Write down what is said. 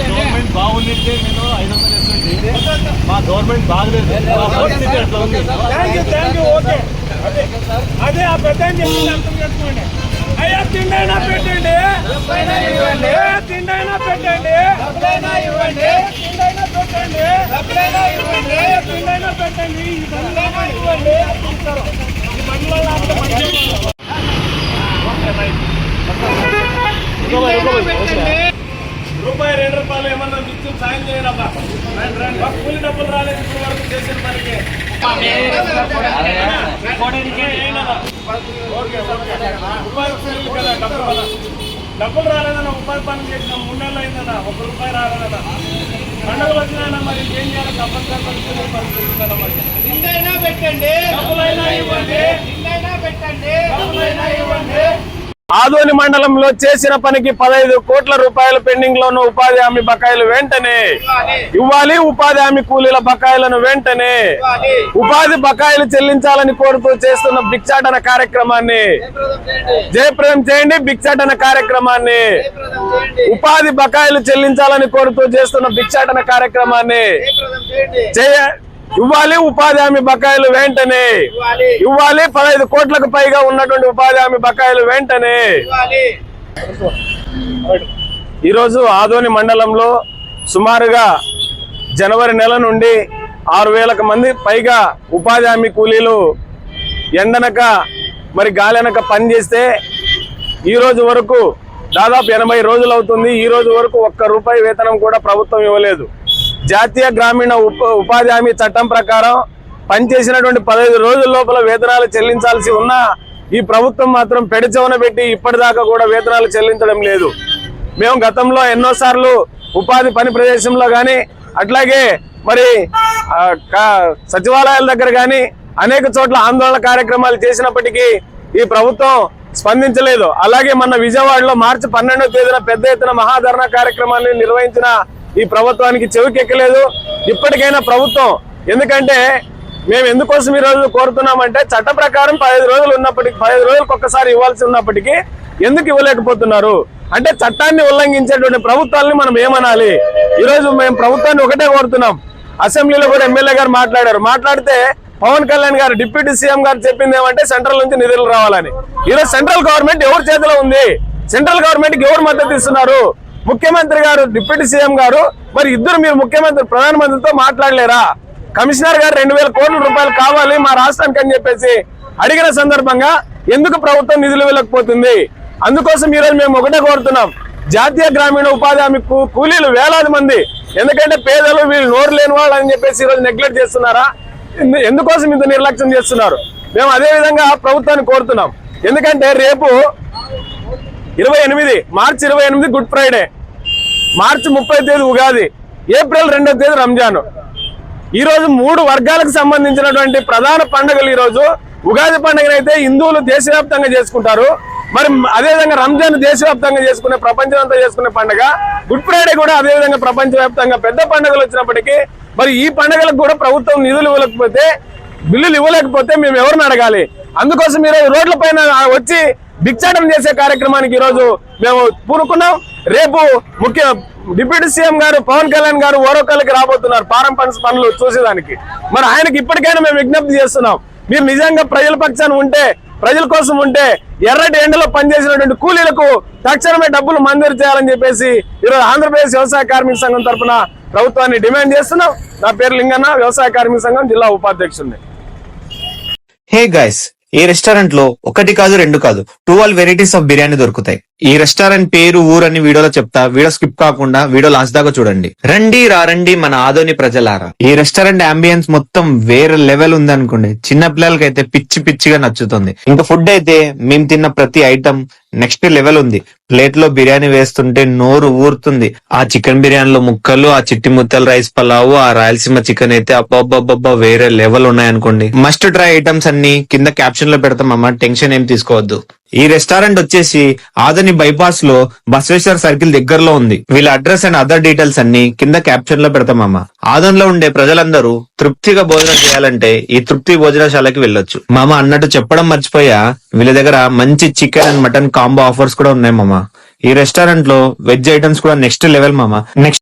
Government బాగుండింటే నేను ఐదు వందలు ఇస్తుంటే మా గవర్నమెంట్ బాగలేదు. అట్లా ఉంది? Thank you thank you okay అదే ఆ పెద్ద అయ్యా తిండైనా పెట్టండి. ఇవ్వండి తిండైనా పెట్టండి. తిండైనా పెట్టండి. ఇవ్వండి తిండైనా పెట్టండి. ఇవ్వండి ఇస్తారు ఈ బండ్ల లేకపోతే మంచిగా రూపాయి రెండు రూపాయలు ఏమన్నా నిత్యం సాయం మాకు కూలి డబ్బులు రాలేదు ఇప్పుడు వరకు చేసిన పనికి. డబ్బులు రాలేదన్న ఉపాధి పని చేసిన. మూడు నెలలు అయిందన్న ఒక రూపాయి రాలేదన్న. పండుగలు వచ్చినాయన్న మరి ఏం చేయాలి? తప్పనిసరి పరిస్థితులు పెట్టండి. డబ్బులైనా ఇవ్వండి. నిందైనా పెట్టండి. డబ్బులైనా ఆదోని మండలంలో చేసిన పనికి పదహైదు కోట్ల రూపాయల పెండింగ్లో ఉన్న ఉపాధి హామీ బకాయిలు వెంటనే ఇవ్వాలి. ఉపాధి హామీ కూలీల బకాయిలను వెంటనే ఉపాధి బకాయిలు చెల్లించాలని కోరుతూ చేస్తున్న భిక్షాటన కార్యక్రమాన్ని జయప్రదం చేయండి. భిక్షాటన కార్యక్రమాన్ని ఉపాధి బకాయిలు చెల్లించాలని కోరుతూ చేస్తున్న భిక్షాటన కార్యక్రమాన్ని చేయ ఇవ్వాలి ఉపాధి హామీ బకాయిలు వెంటనే. ఇవ్వాలి. పదహైదు కోట్లకు పైగా ఉన్నటువంటి ఉపాధి హామీ బకాయిలు వెంటనే. ఈరోజు ఆదోని మండలంలో సుమారుగా జనవరి నెల నుండి ఆరు వేలకు మంది పైగా ఉపాధి హామీ కూలీలు ఎండనక మరి గాలెనక పనిచేస్తే ఈ రోజు వరకు దాదాపు ఎనభై రోజులు అవుతుంది. ఈ రోజు వరకు ఒక్క రూపాయి వేతనం కూడా ప్రభుత్వం ఇవ్వలేదు. జాతీయ గ్రామీణ ఉప ఉపాధి హామీ చట్టం ప్రకారం పనిచేసినటువంటి పదహైదు రోజుల లోపల వేతనాలు చెల్లించాల్సి ఉన్నా ఈ ప్రభుత్వం మాత్రం పెడచెవన పెట్టి ఇప్పటిదాకా కూడా వేతనాలు చెల్లించడం లేదు. మేము గతంలో ఎన్నోసార్లు ఉపాధి పని ప్రదేశంలో కానీ అట్లాగే మరి కా- సచివాలయాల దగ్గర కానీ అనేక చోట్ల ఆందోళన కార్యక్రమాలు చేసినప్పటికీ ఈ ప్రభుత్వం స్పందించలేదు. అలాగే మన విజయవాడలో మార్చి పన్నెండవ తేదీన పెద్ద ఎత్తున మహాధరణ కార్యక్రమాన్ని నిర్వహించిన ఈ ప్రభుత్వానికి చెవికెక్కలేదు. ఇప్పటికైనా ప్రభుత్వం. ఎందుకంటే మేము ఎందుకోసం ఈ రోజు కోరుతున్నామంటే చట్ట ప్రకారం పదహైదు రోజులు ఉన్నప్పటికీ పదహైదు రోజులకు ఒక్కసారి ఇవ్వాల్సి ఉన్నప్పటికీ ఎందుకు ఇవ్వలేకపోతున్నారు? అంటే చట్టాన్ని ఉల్లంఘించేటువంటి ప్రభుత్వాలని మనం ఏమనాలి? ఈ రోజు మేము ప్రభుత్వాన్ని ఒకటే కోరుతున్నాం. అసెంబ్లీలో కూడా ఎమ్మెల్యే గారు మాట్లాడారు. మాట్లాడితే పవన్ కళ్యాణ్ గారు డిప్యూటీ సీఎం గారు చెప్పింది ఏమంటే సెంట్రల్ నుంచి నిధులు రావాలని. ఈరోజు సెంట్రల్ గవర్నమెంట్ ఎవరి చేతిలో ఉంది? సెంట్రల్ గవర్నమెంట్కి ఎవరు మద్దతు ఇస్తున్నారు? ముఖ్యమంత్రి గారు డిప్యూటీ సీఎం గారు మరి ఇద్దరు మీరు ముఖ్యమంత్రి ప్రధానమంత్రితో మాట్లాడలేరా? కమిషనర్ గారు రెండు వేల కోట్ల రూపాయలు కావాలి మా రాష్ట్రానికి అని చెప్పేసి అడిగిన సందర్భంగా ఎందుకు ప్రభుత్వం నిధులు ఇవ్వలేకపోతుంది అందుకోసం ఈరోజు మేము ఒకటే కోరుతున్నాం. జాతీయ గ్రామీణ ఉపాధి హామీ కూలీలు వేలాది మంది. ఎందుకంటే పేదలు వీళ్ళు నోరు లేని వాళ్ళు అని చెప్పేసి ఈరోజు నెగ్లెక్ట్ చేస్తున్నారా? ఎందుకోసం ఇంత నిర్లక్ష్యం చేస్తున్నారు? మేము అదే విధంగా ప్రభుత్వాన్ని కోరుతున్నాం. ఎందుకంటే రేపు ఇరవై ఎనిమిది మార్చి ఇరవై ఎనిమిది గుడ్ ఫ్రైడే. మార్చి ముప్పై తేదీ ఉగాది ఏప్రిల్ రెండో తేదీ రంజాన్. ఈ రోజు మూడు వర్గాలకు సంబంధించినటువంటి ప్రధాన పండుగలు ఈరోజు. ఉగాది పండుగనైతే హిందువులు దేశవ్యాప్తంగా చేసుకుంటారు. మరి అదే విధంగా రంజాన్ దేశవ్యాప్తంగా చేసుకునే ప్రపంచం అంతా చేసుకునే పండుగ. గుడ్ ఫ్రైడే కూడా అదేవిధంగా ప్రపంచవ్యాప్తంగా పెద్ద పండుగలు వచ్చినప్పటికీ మరి ఈ పండుగలకు కూడా ప్రభుత్వం నిధులు ఇవ్వలేకపోతే బిల్లులు ఇవ్వలేకపోతే మేము ఎవరిని అడగాలి? అందుకోసం మీరు రోడ్ల పైన వచ్చి భిక్షాటన చేసే కార్యక్రమానికి ఈరోజు మేము పూనుకున్నాం. రేపు ముఖ్య డిప్యూటీ సీఎం గారు పవన్ కళ్యాణ్ గారు ఓరోకల్కి రాబోతున్నారు. పారం పనులు చూసేదానికి. మరి ఆయనకి ఇప్పటికైనా మేము విజ్ఞప్తి చేస్తున్నాం. మీరు నిజంగా ప్రజల పక్షాన్ని ఉంటే ప్రజల కోసం ఉంటే ఎర్రటి ఎండలో పనిచేసినటువంటి కూలీలకు తక్షణమే డబ్బులు మంజూరు చేయాలని చెప్పేసి ఈరోజు ఆంధ్రప్రదేశ్ వ్యవసాయ కార్మిక సంఘం తరఫున ప్రభుత్వాన్ని డిమాండ్ చేస్తున్నాం. నా పేరు లింగన్న వ్యవసాయ కార్మిక సంఘం జిల్లా ఉపాధ్యక్షుడిని. హే గైస్ ఈ రెస్టారెంట్లో ఒకటి కాదు రెండు కాదు ట్వెల్వ్ వెరైటీస్ ఆఫ్ బిర్యానీ దొరుకుతాయి. ఈ రెస్టారెంట్ పేరు ఊరని వీడియోలో చెప్తా. వీడియో స్కిప్ కాకుండా వీడియో లాస్ట్ దాకా చూడండి. రండి రారండి మన ఆదోని ప్రజలారా. ఈ రెస్టారెంట్ అంబియన్స్ మొత్తం వేరే లెవెల్ ఉంది అనుకోండి. చిన్న పిల్లలకి అయితే పిచ్చి పిచ్చిగా నచ్చుతుంది. ఇంకా ఫుడ్ అయితే మేము తిన్న ప్రతి ఐటమ్ నెక్స్ట్ లెవెల్ ఉంది. ప్లేట్లో బిర్యానీ వేస్తుంటే నోరు ఊరుతుంది. ఆ చికెన్ బిర్యానీలో ముక్కలు ఆ చిట్టి ముత్తల రైస్ పలావు ఆ రాయలసీమ చికెన్ అయితే అబ్బాబ్బాబ్బా వేరే లెవెల్ ఉన్నాయనుకోండి మస్ట్ ట్రై ఐటమ్స్ అన్ని కింద క్యాప్షన్లో పెడతామమ్మా టెన్షన్ ఏం తీసుకోవద్దు. ఈ రెస్టారెంట్ వచ్చేసి ఆదని బైపాస్లో బసవేశ్వర సర్కిల్ దగ్గరలో ఉంది. వీళ్ళ అడ్రస్ అండ్ అదర్ డీటెయిల్స్ అన్ని కింద క్యాప్షన్లో పెడతామమ్మా ఆదన్లో ఉండే ప్రజలందరూ తృప్తిగా భోజనం చేయాలంటే ఈ తృప్తి భోజనశాలకి వెళ్ళొచ్చు. మామ అన్నట్టు చెప్పడం మర్చిపోయా. వీళ్ళ దగ్గర మంచి chicken and mutton combo offers కూడా ఉన్నాయి మామ. ఈ రెస్టారెంట్లో వెజ్ ఐటమ్స్ కూడా నెక్స్ట్ లెవెల్ మామ. నెక్స్ట్